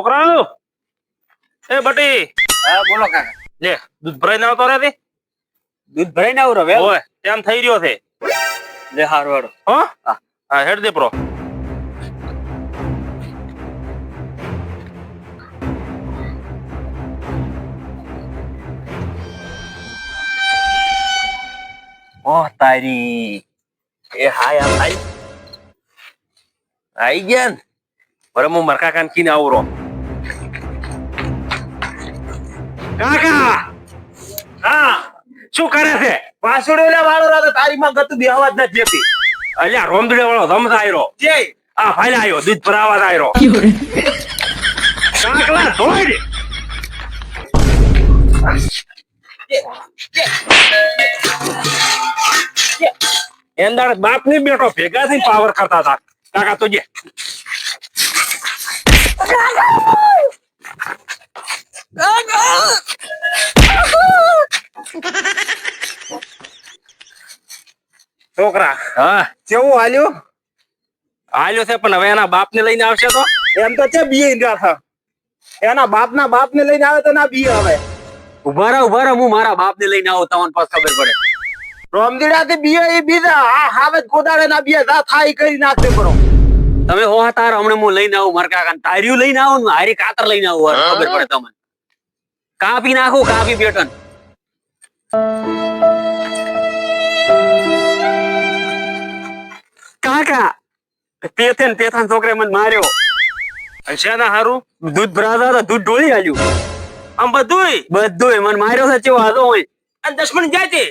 છોકરાઓ એ બટી. હા બોલો કાકા. લે દૂધ ભરાઈને આવતો રે દૂધ ભરાઈને આવું રવે ઓય તેમ થઈ રહ્યો છે. લે હારું હારું. હ? હા. હેડ દે પ્રો ઓહ તારી. એ હાય આ ભાઈ. આઈ ગયા ને? બરે હું મરકા કાન કીને આવરો કાકા! હા શું કરે છે? વાસુડેલા વાળો રાતે તારી માં ગતું બી અવાજ નથી જતી અલ્યા રોમદડે વાળો ધમસ આયરો. જે. આ ફાઈલ આયો દૂધ પર આવાજ આયરો. કાકલા ધોઈ એંદાડ બાપની બેટો ભેગા થઈને પાવર કરતા હતા. કાકા તો જે. છોકરા. હા. કેવું હાલ્યું? હાલ્યો છે પણ હવે એના બાપ ને લઈને આવશે તો? એમ તો છે બીએ એના બાપ ના બાપ ને લઈને આવે તો ના બીએ હવે ઊભા રહો ઊભા રહો હું મારા બાપ ને લઈને આવું તમને પાસ ખબર પડે. રોમદીડા થી બીએ એ બીજા આ હાવે ગોદાડે ના બીએ જા થાય કરી નાખતે કરો તમે હો તાર હમણાં હું લઈને આવું મારા કાકા તાર્યું લઈને આવું ને હારી કાતર લઈને આવું ખબર પડે તમને. કાપી નાખું કાપી પેટન. કાકા. પેથે ને પેથા છોકરે મને માર્યો. શેના હારું? દૂધ ભરાતા હતા દૂધ ઢોળી આલ્યું. આમ બધુંય? બધું મને માર્યો છે ચેવો હતો હોય. અને દસમણ જાય છે?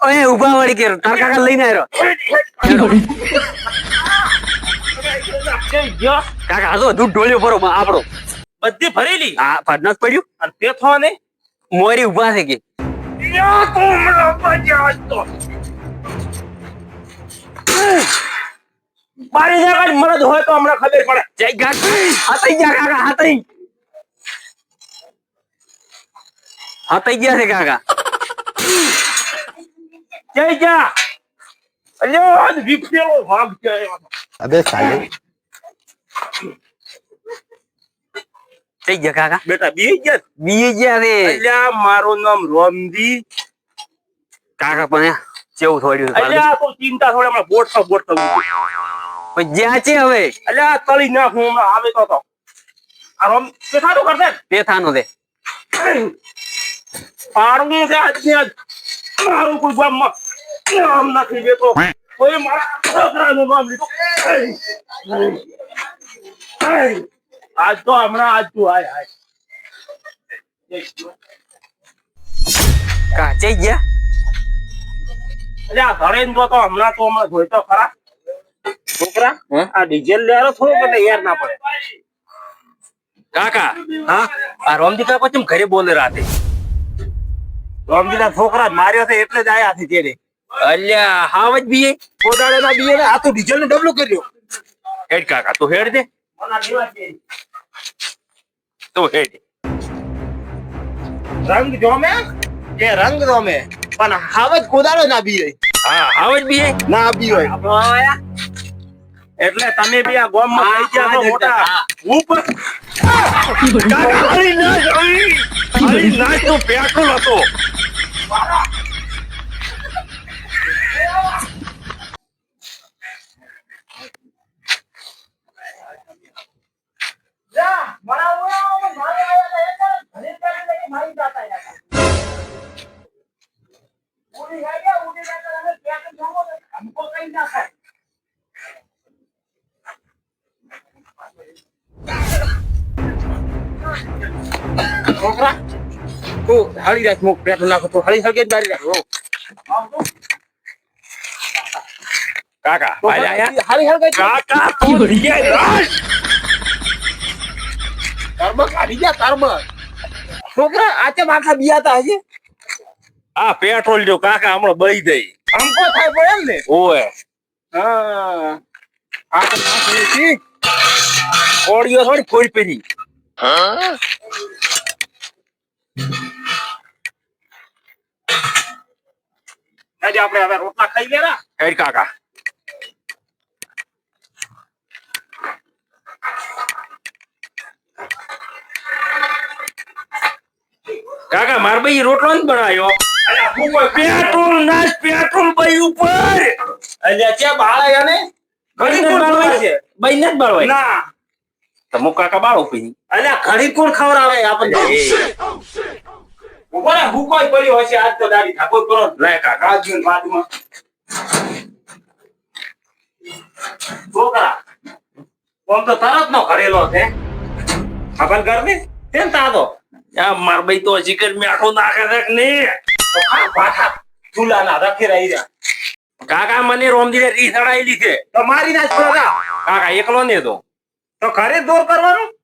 ઓય ઊભા વળી કે તાર કાકા લઈને આવ્યો કાકા હાલો દૂધ ઢોળ્યો ભરો આપણો બધી ભરેલી? હા ભરના જ પડ્યું. અને પેથો ને મોરી ઊભા થઈ કે. યા તો હમણાં બજાજ તો. બારી જગત મરદ હોય તો હમણાં ખબર પડે જય કાકા હાથઈ ગયા કાકા હાથઈ હાથઈ ગયા છે કાકા જય જા અરે આજ વિપસેલો ભાગ છે અબે સાલે થઈ ગયા કાકા બેટા બી ગયા બી ગયા રે અલ્યા મારું નામ રોમજી કાકા પણ કેવું થોડ્યું અલ્યા તો ચિંતા થોડી હમણાં બોટ બોટ થવું જ્યાં છે હવે. અલ્યા તળી નાખું હમણાં આવે તો તો. આ રોમ તે સારું કરશે ને? પેથાનો છે. પાડવું છે આજને આજ. મારું કોઈ ગામમાં નામ નથી દેતો કોઈ મારા છોકરાનું નામ લીધું. આજ તો હમણાં આજ તું હાય હાય કાચે ગયા? આ ઘરે ને તો તો હમણાં તો હમણાં જોઈતો ખરા. છોકરા આ ડીઝલ લેરો થોડું કે યાર ના પડે. કાકા? હા? આ રોમજી કાકા કેમ ઘરે બોલે રાતે? રોમજી ના છોકરા માર્યો છે એટલે જ આયા છે તેરે અલ્યા હાવ જ બી ગોદાડે ના બીએ આ તો ડીઝલ ને ડબલું કર્યો. હેડ કાકા તું હેડ દે. તું હેડ. રંગ જોમે? કે રંગ જોમે પણ હાવે ગોદાડે ના બીએ. હા હાવજ જ બી ના બી હોય એટલે તમે બી આ ગોમમાં ખાઈ ગયા છો મોટા. હા. ઉપર હરી ના હરી ના તું પેટ્રોલ હતો. છોકરા તું હળી રાખ મુખ પેટ્રોલ નાખો તો. હળી હળગે જ મારી રાખો. કાકા ભાઈ આયા. હારી હાલ ગઈ કાકા તું કર્મ કાઢી જા કર્મ. છોકરા આતે માખા બિયાતા હજી? આ પેટ્રોલ જો કાકા હમણાં બળી દઈ થાય પડે એમ ને? ઓય હા. આ તો નાખી ઓડિયો થોડી ફોડી પેરી કાકા. કાકા માર ભાઈ રોટલો જ બનાવ્યો. પેટ્રોલ નાશ પેટ્રોલ ભાઈ ઉપર. અલ્યા છે બાળા ને? બંને જ છે? બંને જ બાળવાય ના. તો મુક કાકા બાળો પી? અલ્યા ઘડી કોણ ખવડાવે? આપણને ઊભો રે હું કોઈ પડ્યો હશે? આજ તો દાડી ઠાકોર કરો લે કાકા. રાજ્ય બાજુમાં છોકરા આમ તો તરત નો કરેલો છે આપણ ગરમી કેમ તાતો આ માર ભાઈ તો ચિકન મીઠું નાખે છે પાછા ચૂલાના રખી રહી રહ્યા. કાકા મને રોમજીને રીસ અડાયેલી છે. તો મારી ના કાકા એકલો ને તો. તો ઘરે દૂર કરવાનું?